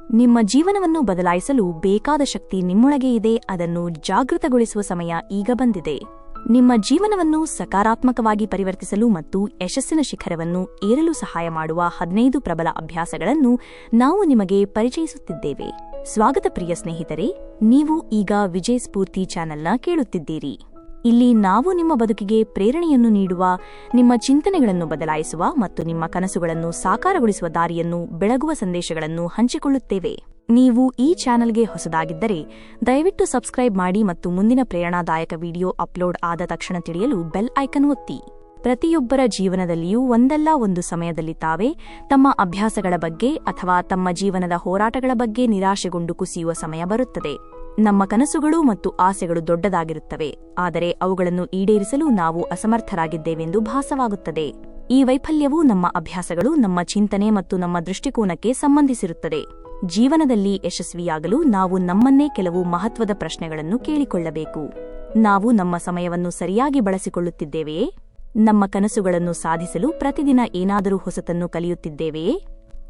ನಿಮ್ಮ ಜೀವನವನ್ನು ಬದಲಾಯಿಸಲು ಬೇಕಾದ ಶಕ್ತಿ ನಿಮ್ಮೊಳಗೆ ಇದೆ, ಅದನ್ನು ಜಾಗೃತಗೊಳಿಸುವ ಸಮಯ ಈಗ ಬಂದಿದೆ. ನಿಮ್ಮ ಜೀವನವನ್ನು ಸಕಾರಾತ್ಮಕವಾಗಿ ಪರಿವರ್ತಿಸಲು ಮತ್ತು ಯಶಸ್ಸಿನ ಶಿಖರವನ್ನು ಏರಲು ಸಹಾಯ ಮಾಡುವ ಹದಿನೈದು ಪ್ರಬಲ ಅಭ್ಯಾಸಗಳನ್ನು ನಾವು ನಿಮಗೆ ಪರಿಚಯಿಸುತ್ತಿದ್ದೇವೆ. ಸ್ವಾಗತ ಪ್ರಿಯ ಸ್ನೇಹಿತರೆ, ನೀವು ಈಗ ವಿಜಯ್ ಸ್ಫೂರ್ತಿ ಚಾನೆಲ್ನ ಕೇಳುತ್ತಿದ್ದೀರಿ. ಇಲ್ಲಿ ನಾವು ನಿಮ್ಮ ಬದುಕಿಗೆ ಪ್ರೇರಣೆಯನ್ನು ನೀಡುವ, ನಿಮ್ಮ ಚಿಂತನೆಗಳನ್ನು ಬದಲಾಯಿಸುವ ಮತ್ತು ನಿಮ್ಮ ಕನಸುಗಳನ್ನು ಸಾಕಾರಗೊಳಿಸುವ ದಾರಿಯನ್ನು, ಬೆಳಗುವ ಸಂದೇಶಗಳನ್ನು ಹಂಚಿಕೊಳ್ಳುತ್ತೇವೆ. ನೀವು ಈ ಚಾನೆಲ್ಗೆ ಹೊಸದಾಗಿದ್ದರೆ ದಯವಿಟ್ಟು ಸಬ್ಸ್ಕ್ರೈಬ್ ಮಾಡಿ ಮತ್ತು ಮುಂದಿನ ಪ್ರೇರಣಾದಾಯಕ ವಿಡಿಯೋ ಅಪ್ಲೋಡ್ ಆದ ತಕ್ಷಣ ತಿಳಿಯಲು ಬೆಲ್ ಐಕನ್ ಒತ್ತಿ. ಪ್ರತಿಯೊಬ್ಬರ ಜೀವನದಲ್ಲಿಯೂ ಒಂದಲ್ಲ ಒಂದು ಸಮಯದಲ್ಲಿ ತಾವೇ ತಮ್ಮ ಅಭ್ಯಾಸಗಳ ಬಗ್ಗೆ ಅಥವಾ ತಮ್ಮ ಜೀವನದ ಹೋರಾಟಗಳ ಬಗ್ಗೆ ನಿರಾಶೆಗೊಂಡು ಕುಸಿಯುವ ಸಮಯ ಬರುತ್ತದೆ. ನಮ್ಮ ಕನಸುಗಳು ಮತ್ತು ಆಸೆಗಳು ದೊಡ್ಡದಾಗಿರುತ್ತವೆ, ಆದರೆ ಅವುಗಳನ್ನು ಈಡೇರಿಸಲು ನಾವು ಅಸಮರ್ಥರಾಗಿದ್ದೇವೆಂದು ಭಾಸವಾಗುತ್ತದೆ. ಈ ವೈಫಲ್ಯವು ನಮ್ಮ ಅಭ್ಯಾಸಗಳು, ನಮ್ಮ ಚಿಂತನೆ ಮತ್ತು ನಮ್ಮ ದೃಷ್ಟಿಕೋನಕ್ಕೆ ಸಂಬಂಧಿಸಿರುತ್ತದೆ. ಜೀವನದಲ್ಲಿ ಯಶಸ್ವಿಯಾಗಲು ನಾವು ನಮ್ಮನ್ನೇ ಕೆಲವು ಮಹತ್ವದ ಪ್ರಶ್ನೆಗಳನ್ನು ಕೇಳಿಕೊಳ್ಳಬೇಕು. ನಾವು ನಮ್ಮ ಸಮಯವನ್ನು ಸರಿಯಾಗಿ ಬಳಸಿಕೊಳ್ಳುತ್ತಿದ್ದೇವೆಯೇ? ನಮ್ಮ ಕನಸುಗಳನ್ನು ಸಾಧಿಸಲು ಪ್ರತಿದಿನ ಏನಾದರೂ ಹೊಸತನ್ನು ಕಲಿಯುತ್ತಿದ್ದೇವೆಯೇ?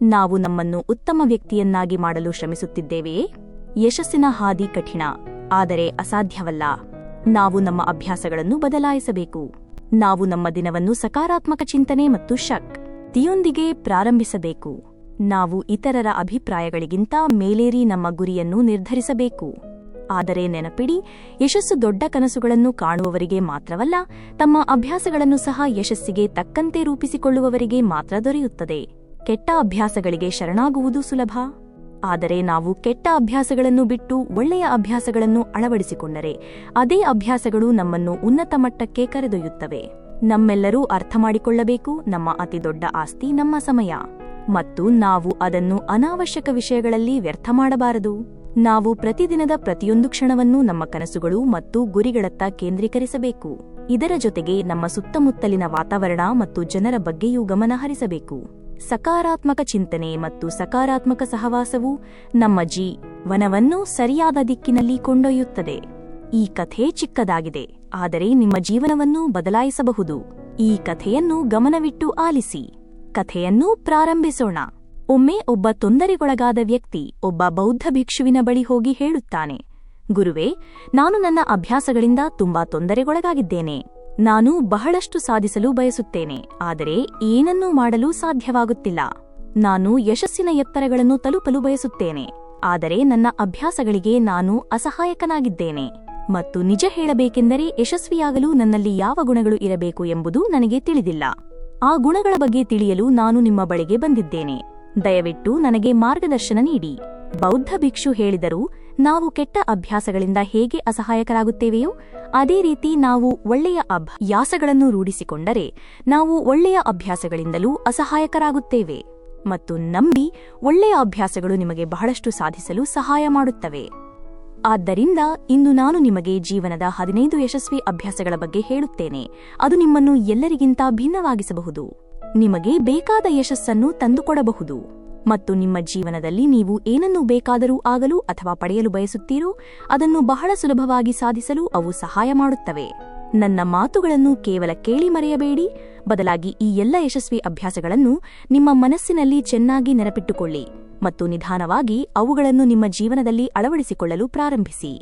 ನಾವು ನಮ್ಮನ್ನು ಉತ್ತಮ ವ್ಯಕ್ತಿಯನ್ನಾಗಿ ಮಾಡಲು ಶ್ರಮಿಸುತ್ತಿದ್ದೇವೆಯೇ? ಯಶಸ್ಸಿನ ಹಾದಿ ಕಠಿಣ, ಆದರೆ ಅಸಾಧ್ಯವಲ್ಲ. ನಾವು ನಮ್ಮ ಅಭ್ಯಾಸಗಳನ್ನು ಬದಲಾಯಿಸಬೇಕು. ನಾವು ನಮ್ಮ ದಿನವನ್ನು ಸಕಾರಾತ್ಮಕ ಚಿಂತನೆ ಮತ್ತು ಶಕ್ ತಿಯೊಂದಿಗೆ ಪ್ರಾರಂಭಿಸಬೇಕು. ನಾವು ಇತರರ ಅಭಿಪ್ರಾಯಗಳಿಗಿಂತ ಮೇಲೇರಿ ನಮ್ಮ ಗುರಿಯನ್ನು ನಿರ್ಧರಿಸಬೇಕು. ಆದರೆ ನೆನಪಿಡಿ, ಯಶಸ್ಸು ದೊಡ್ಡ ಕನಸುಗಳನ್ನು ಕಾಣುವವರಿಗೆ ಮಾತ್ರವಲ್ಲ, ತಮ್ಮ ಅಭ್ಯಾಸಗಳನ್ನು ಸಹ ಯಶಸ್ಸಿಗೆ ತಕ್ಕಂತೆ ರೂಪಿಸಿಕೊಳ್ಳುವವರಿಗೆ ಮಾತ್ರ ದೊರೆಯುತ್ತದೆ. ಕೆಟ್ಟ ಅಭ್ಯಾಸಗಳಿಗೆ ಶರಣಾಗುವುದು ಸುಲಭ. ಆದರೆ ನಾವು ಕೆಟ್ಟ ಅಭ್ಯಾಸಗಳನ್ನು ಬಿಟ್ಟು ಒಳ್ಳೆಯ ಅಭ್ಯಾಸಗಳನ್ನು ಅಳವಡಿಸಿಕೊಂಡರೆ ಅದೇ ಅಭ್ಯಾಸಗಳು ನಮ್ಮನ್ನು ಉನ್ನತ ಮಟ್ಟಕ್ಕೆ ಕರೆದೊಯ್ಯುತ್ತವೆ. ನಮ್ಮೆಲ್ಲರೂ ಅರ್ಥ ಮಾಡಿಕೊಳ್ಳಬೇಕು, ನಮ್ಮ ಅತಿದೊಡ್ಡ ಆಸ್ತಿ ನಮ್ಮ ಸಮಯ. ಮತ್ತು ನಾವು ಅದನ್ನು ಅನಾವಶ್ಯಕ ವಿಷಯಗಳಲ್ಲಿ ವ್ಯರ್ಥ ಮಾಡಬಾರದು. ನಾವು ಪ್ರತಿದಿನದ ಪ್ರತಿಯೊಂದು ಕ್ಷಣವನ್ನು ನಮ್ಮ ಕನಸುಗಳು ಮತ್ತು ಗುರಿಗಳತ್ತ ಕೇಂದ್ರೀಕರಿಸಬೇಕು. ಇದರ ಜೊತೆಗೆ ನಮ್ಮ ಸುತ್ತಮುತ್ತಲಿನ ವಾತಾವರಣ ಮತ್ತು ಜನರ ಬಗ್ಗೆಯೂ ಗಮನ ಹರಿಸಬೇಕು. ಸಕಾರಾತ್ಮಕ ಚಿಂತನೆ ಮತ್ತು ಸಕಾರಾತ್ಮಕ ಸಹವಾಸವು ನಮ್ಮ ಜೀವನವನ್ನು ಸರಿಯಾದ ದಿಕ್ಕಿನಲ್ಲಿ ಕೊಂಡೊಯ್ಯುತ್ತದೆ. ಈ ಕಥೆ ಚಿಕ್ಕದಾಗಿದೆ, ಆದರೆ ನಿಮ್ಮ ಜೀವನವನ್ನು ಬದಲಾಯಿಸಬಹುದು. ಈ ಕಥೆಯನ್ನು ಗಮನವಿಟ್ಟು ಆಲಿಸಿ. ಕಥೆಯನ್ನು ಪ್ರಾರಂಭಿಸೋಣ. ಒಮ್ಮೆ ಒಬ್ಬ ತೊಂದರೆಗೊಳಗಾದ ವ್ಯಕ್ತಿ ಒಬ್ಬ ಬೌದ್ಧ ಭಿಕ್ಷುವಿನ ಬಳಿ ಹೋಗಿ ಹೇಳುತ್ತಾನೆ, ಗುರುವೇ, ನಾನು ನನ್ನ ಅಭ್ಯಾಸಗಳಿಂದ ತುಂಬಾ ತೊಂದರೆಗೊಳಗಾಗಿದ್ದೇನೆ. ನಾನು ಬಹಳಷ್ಟು ಸಾಧಿಸಲು ಬಯಸುತ್ತೇನೆ, ಆದರೆ ಏನನ್ನೂ ಮಾಡಲು ಸಾಧ್ಯವಾಗುತ್ತಿಲ್ಲ. ನಾನು ಯಶಸ್ಸಿನ ಎತ್ತರಗಳನ್ನು ತಲುಪಲು ಬಯಸುತ್ತೇನೆ, ಆದರೆ ನನ್ನ ಅಭ್ಯಾಸಗಳಿಗೆ ನಾನು ಅಸಹಾಯಕನಾಗಿದ್ದೇನೆ. ಮತ್ತು ನಿಜ ಹೇಳಬೇಕೆಂದರೆ ಯಶಸ್ವಿಯಾಗಲು ನನ್ನಲ್ಲಿ ಯಾವ ಗುಣಗಳು ಇರಬೇಕು ಎಂಬುದು ನನಗೆ ತಿಳಿದಿಲ್ಲ. ಆ ಗುಣಗಳ ಬಗ್ಗೆ ತಿಳಿಯಲು ನಾನು ನಿಮ್ಮ ಬಳಿಗೆ ಬಂದಿದ್ದೇನೆ. ದಯವಿಟ್ಟು ನನಗೆ ಮಾರ್ಗದರ್ಶನ ನೀಡಿ. ಬೌದ್ಧ ಭಿಕ್ಷು ಹೇಳಿದರು ನಾವು ಕೆಟ್ಟ ಅಭ್ಯಾಸಗಳಿಂದ ಹೇಗೆ ಅಸಹಾಯಕರಾಗುತ್ತೇವೆಯೋ, ಅದೇ ರೀತಿ ನಾವು ಒಳ್ಳೆಯ ಅಭ್ಯಾಸಗಳನ್ನು ರೂಢಿಸಿಕೊಂಡರೆ ನಾವು ಒಳ್ಳೆಯ ಅಭ್ಯಾಸಗಳಿಂದಲೂ ಅಸಹಾಯಕರಾಗುತ್ತೇವೆ ಮತ್ತು ನಂಬಿ ಒಳ್ಳೆಯ ಅಭ್ಯಾಸಗಳು ನಿಮಗೆ ಬಹಳಷ್ಟು ಸಾಧಿಸಲು ಸಹಾಯ ಮಾಡುತ್ತವೆ. ಆದ್ದರಿಂದ ಇಂದು ನಾನು ನಿಮಗೆ ಜೀವನದ ಹದಿನೈದು ಯಶಸ್ವಿ ಅಭ್ಯಾಸಗಳ ಬಗ್ಗೆ ಹೇಳುತ್ತೇನೆ. ಅದು ನಿಮ್ಮನ್ನು ಎಲ್ಲರಿಗಿಂತ ಭಿನ್ನವಾಗಿಸಬಹುದು. ನಿಮಗೆ ಬೇಕಾದ ಯಶಸ್ಸನ್ನು ತಂದುಕೊಡಬಹುದು. ಮತ್ತು ನಿಮ್ಮ ಜೀವನದಲ್ಲಿ ನೀವು ಏನನ್ನು ಬೇಕಾದರೂ ಆಗಲು ಅಥವಾ ಪಡೆಯಲು ಬಯಸುತ್ತೀರೋ ಅದನ್ನು ಬಹಳ ಸುಲಭವಾಗಿ ಸಾಧಿಸಲು ಅವು ಸಹಾಯ ಮಾಡುತ್ತವೆ. ನನ್ನ ಮಾತುಗಳನ್ನು ಕೇವಲ ಕೇಳಿ ಮರೆಯಬೇಡಿ. ಬದಲಾಗಿ ಈ ಎಲ್ಲ ಯಶಸ್ವಿ ಅಭ್ಯಾಸಗಳನ್ನು ನಿಮ್ಮ ಮನಸ್ಸಿನಲ್ಲಿ ಚೆನ್ನಾಗಿ ನೆನಪಿಟ್ಟುಕೊಳ್ಳಿ ಮತ್ತು ನಿಧಾನವಾಗಿ ಅವುಗಳನ್ನು ನಿಮ್ಮ ಜೀವನದಲ್ಲಿ ಅಳವಡಿಸಿಕೊಳ್ಳಲು ಪ್ರಾರಂಭಿಸಿ.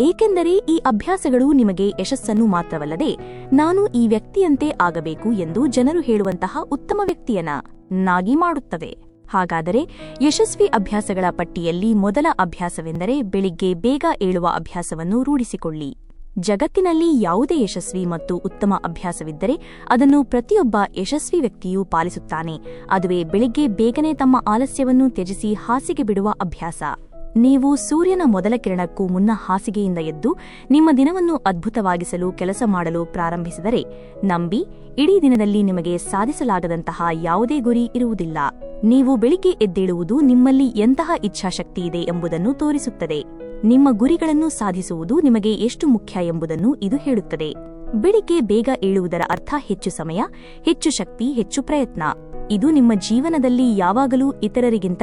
ಏಕೆಂದರೆ ಈ ಅಭ್ಯಾಸಗಳು ನಿಮಗೆ ಯಶಸ್ಸನ್ನು ಮಾತ್ರವಲ್ಲದೆ ನಾನು ಈ ವ್ಯಕ್ತಿಯಂತೆ ಆಗಬೇಕು ಎಂದು ಜನರು ಹೇಳುವಂತಹ ಉತ್ತಮ ವ್ಯಕ್ತಿಯನ್ನಾಗಿ ಮಾಡುತ್ತವೆ. ಹಾಗಾದರೆ ಯಶಸ್ವಿ ಅಭ್ಯಾಸಗಳ ಪಟ್ಟಿಯಲ್ಲಿ ಮೊದಲ ಅಭ್ಯಾಸವೆಂದರೆ ಬೆಳಿಗ್ಗೆ ಬೇಗ ಏಳುವ ಅಭ್ಯಾಸವನ್ನು ರೂಢಿಸಿಕೊಳ್ಳಿ. ಜಗತ್ತಿನಲ್ಲಿ ಯಾವುದೇ ಯಶಸ್ವಿ ಮತ್ತು ಉತ್ತಮ ಅಭ್ಯಾಸವಿದ್ದರೆ ಅದನ್ನು ಪ್ರತಿಯೊಬ್ಬ ಯಶಸ್ವಿ ವ್ಯಕ್ತಿಯೂ ಪಾಲಿಸುತ್ತಾನೆ. ಅದುವೇ ಬೆಳಿಗ್ಗೆ ಬೇಗನೆ ತಮ್ಮ ಆಲಸ್ಯವನ್ನು ತ್ಯಜಿಸಿ ಹಾಸಿಗೆ ಬಿಡುವ ಅಭ್ಯಾಸ. ನೀವು ಸೂರ್ಯನ ಮೊದಲ ಕಿರಣಕ್ಕೂ ಮುನ್ನ ಹಾಸಿಗೆಯಿಂದ ಎದ್ದು ನಿಮ್ಮ ದಿನವನ್ನು ಅದ್ಭುತವಾಗಿಸಲು ಕೆಲಸ ಮಾಡಲು ಪ್ರಾರಂಭಿಸಿದರೆ ನಂಬಿ ಇಡೀ ದಿನದಲ್ಲಿ ನಿಮಗೆ ಸಾಧಿಸಲಾಗದಂತಹ ಯಾವುದೇ ಗುರಿ ಇರುವುದಿಲ್ಲ. ನೀವು ಬೆಳಿಗ್ಗೆ ಎದ್ದೇಳುವುದು ನಿಮ್ಮಲ್ಲಿ ಎಂತಹ ಇಚ್ಛಾಶಕ್ತಿ ಇದೆ ಎಂಬುದನ್ನು ತೋರಿಸುತ್ತದೆ. ನಿಮ್ಮ ಗುರಿಗಳನ್ನು ಸಾಧಿಸುವುದು ನಿಮಗೆ ಎಷ್ಟು ಮುಖ್ಯ ಎಂಬುದನ್ನು ಇದು ಹೇಳುತ್ತದೆ. ಬೆಳಿಗ್ಗೆ ಬೇಗ ಏಳುವುದರ ಅರ್ಥ ಹೆಚ್ಚು ಸಮಯ, ಹೆಚ್ಚು ಶಕ್ತಿ, ಹೆಚ್ಚು ಪ್ರಯತ್ನ. ಇದು ನಿಮ್ಮ ಜೀವನದಲ್ಲಿ ಯಾವಾಗಲೂ ಇತರರಿಗಿಂತ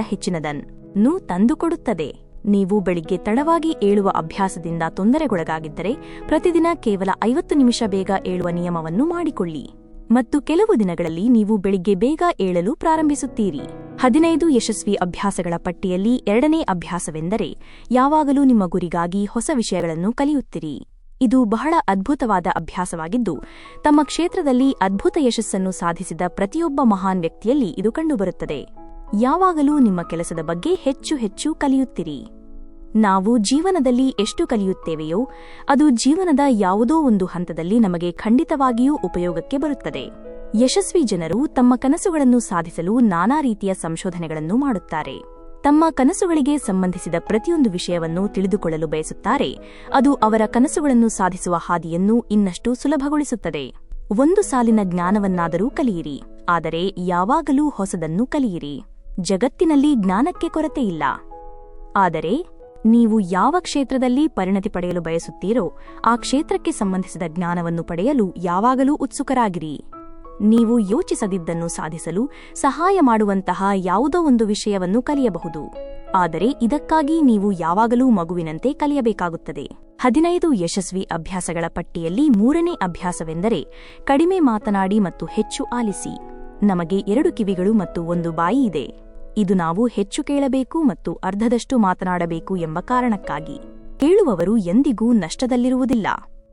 ಹೆಚ್ಚಿನದನ್ನು ತಂದುಕೊಡುತ್ತದೆ ನೀವು ಬೆಳಿಗ್ಗೆ ತಡವಾಗಿ ಏಳುವ ಅಭ್ಯಾಸದಿಂದ ತೊಂದರೆಗೊಳಗಾಗಿದ್ದರೆ ಪ್ರತಿದಿನ ಕೇವಲ ಐವತ್ತು ನಿಮಿಷ ಬೇಗ ಏಳುವ ನಿಯಮವನ್ನು ಮಾಡಿಕೊಳ್ಳಿ. ಮತ್ತು ಕೆಲವು ದಿನಗಳಲ್ಲಿ ನೀವು ಬೆಳಿಗ್ಗೆ ಬೇಗ ಏಳಲು ಪ್ರಾರಂಭಿಸುತ್ತೀರಿ. ಹದಿನೈದು ಯಶಸ್ವಿ ಅಭ್ಯಾಸಗಳ ಪಟ್ಟಿಯಲ್ಲಿ ಎರಡನೇ ಅಭ್ಯಾಸವೆಂದರೆ ಯಾವಾಗಲೂ ನಿಮ್ಮ ಗುರಿಗಾಗಿ ಹೊಸ ವಿಷಯಗಳನ್ನು ಕಲಿಯುತ್ತಿರಿ. ಇದು ಬಹಳ ಅದ್ಭುತವಾದ ಅಭ್ಯಾಸವಾಗಿದ್ದು, ತಮ್ಮ ಕ್ಷೇತ್ರದಲ್ಲಿ ಅದ್ಭುತ ಯಶಸ್ಸನ್ನು ಸಾಧಿಸಿದ ಪ್ರತಿಯೊಬ್ಬ ಮಹಾನ್ ವ್ಯಕ್ತಿಯಲ್ಲಿ ಇದು ಕಂಡುಬರುತ್ತದೆ. ಯಾವಾಗಲೂ ನಿಮ್ಮ ಕೆಲಸದ ಬಗ್ಗೆ ಹೆಚ್ಚು ಹೆಚ್ಚು ಕಲಿಯುತ್ತಿರಿ. ನಾವು ಜೀವನದಲ್ಲಿ ಎಷ್ಟು ಕಲಿಯುತ್ತೇವೆಯೋ, ಅದು ಜೀವನದ ಯಾವುದೋ ಒಂದು ಹಂತದಲ್ಲಿ ನಮಗೆ ಖಂಡಿತವಾಗಿಯೂ ಉಪಯೋಗಕ್ಕೆ ಬರುತ್ತದೆ. ಯಶಸ್ವಿ ಜನರು ತಮ್ಮ ಕನಸುಗಳನ್ನು ಸಾಧಿಸಲು ನಾನಾ ರೀತಿಯ ಸಂಶೋಧನೆಗಳನ್ನು ಮಾಡುತ್ತಾರೆ. ತಮ್ಮ ಕನಸುಗಳಿಗೆ ಸಂಬಂಧಿಸಿದ ಪ್ರತಿಯೊಂದು ವಿಷಯವನ್ನು ತಿಳಿದುಕೊಳ್ಳಲು ಬಯಸುತ್ತಾರೆ. ಅದು ಅವರ ಕನಸುಗಳನ್ನು ಸಾಧಿಸುವ ಹಾದಿಯನ್ನು ಇನ್ನಷ್ಟು ಸುಲಭಗೊಳಿಸುತ್ತದೆ. ಒಂದು ಸಾಲಿನ ಜ್ಞಾನವನ್ನಾದರೂ ಕಲಿಯಿರಿ. ಆದರೆ ಯಾವಾಗಲೂ ಹೊಸದನ್ನು ಕಲಿಯಿರಿ. ಜಗತ್ತಿನಲ್ಲಿ ಜ್ಞಾನಕ್ಕೆ ಕೊರತೆಯಿಲ್ಲ ಆದರೆ ನೀವು ಯಾವ ಕ್ಷೇತ್ರದಲ್ಲಿ ಪರಿಣತಿ ಪಡೆಯಲು ಬಯಸುತ್ತೀರೋ ಆ ಕ್ಷೇತ್ರಕ್ಕೆ ಸಂಬಂಧಿಸಿದ ಜ್ಞಾನವನ್ನು ಪಡೆಯಲು ಯಾವಾಗಲೂ ಉತ್ಸುಕರಾಗಿರಿ. ನೀವು ಯೋಚಿಸದಿದ್ದನ್ನು ಸಾಧಿಸಲು ಸಹಾಯ ಮಾಡುವಂತಹ ಯಾವುದೋ ಒಂದು ವಿಷಯವನ್ನು ಕಲಿಯಬಹುದು. ಆದರೆ ಇದಕ್ಕಾಗಿ ನೀವು ಯಾವಾಗಲೂ ಮಗುವಿನಂತೆ ಕಲಿಯಬೇಕಾಗುತ್ತದೆ. ಹದಿನೈದು ಯಶಸ್ವಿ ಅಭ್ಯಾಸಗಳ ಪಟ್ಟಿಯಲ್ಲಿ ಮೂರನೇ ಅಭ್ಯಾಸವೆಂದರೆ ಕಡಿಮೆ ಮಾತನಾಡಿ ಮತ್ತು ಹೆಚ್ಚು ಆಲಿಸಿ. ನಮಗೆ ಎರಡು ಕಿವಿಗಳು ಮತ್ತು ಒಂದು ಬಾಯಿ ಇದೆ. ಇದು ನಾವು ಹೆಚ್ಚು ಕೇಳಬೇಕು ಮತ್ತು ಅರ್ಧದಷ್ಟು ಮಾತನಾಡಬೇಕು ಎಂಬ ಕಾರಣಕ್ಕಾಗಿ. ಕೇಳುವವರು ಎಂದಿಗೂ ನಷ್ಟದಲ್ಲಿರುವುದಿಲ್ಲ.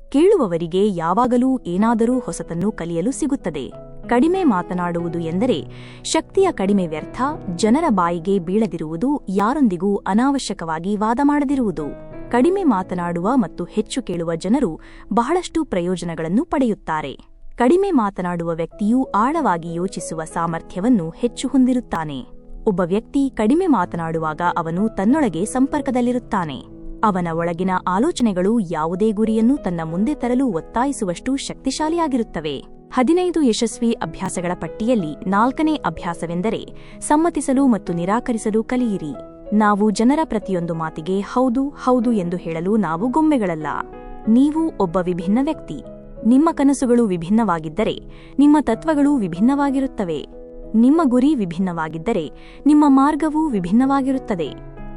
ಕೇಳುವವರಿಗೆ ಯಾವಾಗಲೂ ಏನಾದರೂ ಹೊಸತನ್ನು ಕಲಿಯಲು ಸಿಗುತ್ತದೆ. ಕಡಿಮೆ ಮಾತನಾಡುವುದು ಎಂದರೆ ಶಕ್ತಿಯ ಕಡಿಮೆ ವ್ಯರ್ಥ, ಜನರ ಬಾಯಿಗೆ ಬೀಳದಿರುವುದು, ಯಾರೊಂದಿಗೂ ಅನಾವಶ್ಯಕವಾಗಿ ವಾದ ಮಾಡದಿರುವುದು. ಕಡಿಮೆ ಮಾತನಾಡುವ ಮತ್ತು ಹೆಚ್ಚು ಕೇಳುವ ಜನರು ಬಹಳಷ್ಟು ಪ್ರಯೋಜನಗಳನ್ನು ಪಡೆಯುತ್ತಾರೆ. ಕಡಿಮೆ ಮಾತನಾಡುವ ವ್ಯಕ್ತಿಯು ಆಳವಾಗಿ ಯೋಚಿಸುವ ಸಾಮರ್ಥ್ಯವನ್ನು ಹೆಚ್ಚು ಹೊಂದಿರುತ್ತಾನೆ. ಒಬ್ಬ ವ್ಯಕ್ತಿ ಕಡಿಮೆ ಮಾತನಾಡುವಾಗ ಅವನು ತನ್ನೊಳಗೆ ಸಂಪರ್ಕದಲ್ಲಿರುತ್ತಾನೆ. ಅವನ ಒಳಗಿನ ಆಲೋಚನೆಗಳು ಯಾವುದೇ ಗುರಿಯನ್ನು ತನ್ನ ಮುಂದೆ ತರಲು ಒತ್ತಾಯಿಸುವಷ್ಟು ಶಕ್ತಿಶಾಲಿಯಾಗಿರುತ್ತವೆ. ಹದಿನೈದು ಯಶಸ್ವಿ ಅಭ್ಯಾಸಗಳ ಪಟ್ಟಿಯಲ್ಲಿ ನಾಲ್ಕನೇ ಅಭ್ಯಾಸವೆಂದರೆ ಸಮ್ಮತಿಸಲು ಮತ್ತು ನಿರಾಕರಿಸಲು ಕಲಿಯಿರಿ. ನಾವು ಜನರ ಪ್ರತಿಯೊಂದು ಮಾತಿಗೆ ಹೌದು ಹೌದು ಎಂದು ಹೇಳಲು ನಾವು ಗೊಂಬೆಗಳಲ್ಲ. ನೀವು ಒಬ್ಬ ವಿಭಿನ್ನ ವ್ಯಕ್ತಿ. ನಿಮ್ಮ ಕನಸುಗಳು ವಿಭಿನ್ನವಾಗಿದ್ದರೆ ನಿಮ್ಮ ತತ್ವಗಳು ವಿಭಿನ್ನವಾಗಿರುತ್ತವೆ. ನಿಮ್ಮ ಗುರಿ ವಿಭಿನ್ನವಾಗಿದ್ದರೆ ನಿಮ್ಮ ಮಾರ್ಗವೂ ವಿಭಿನ್ನವಾಗಿರುತ್ತದೆ.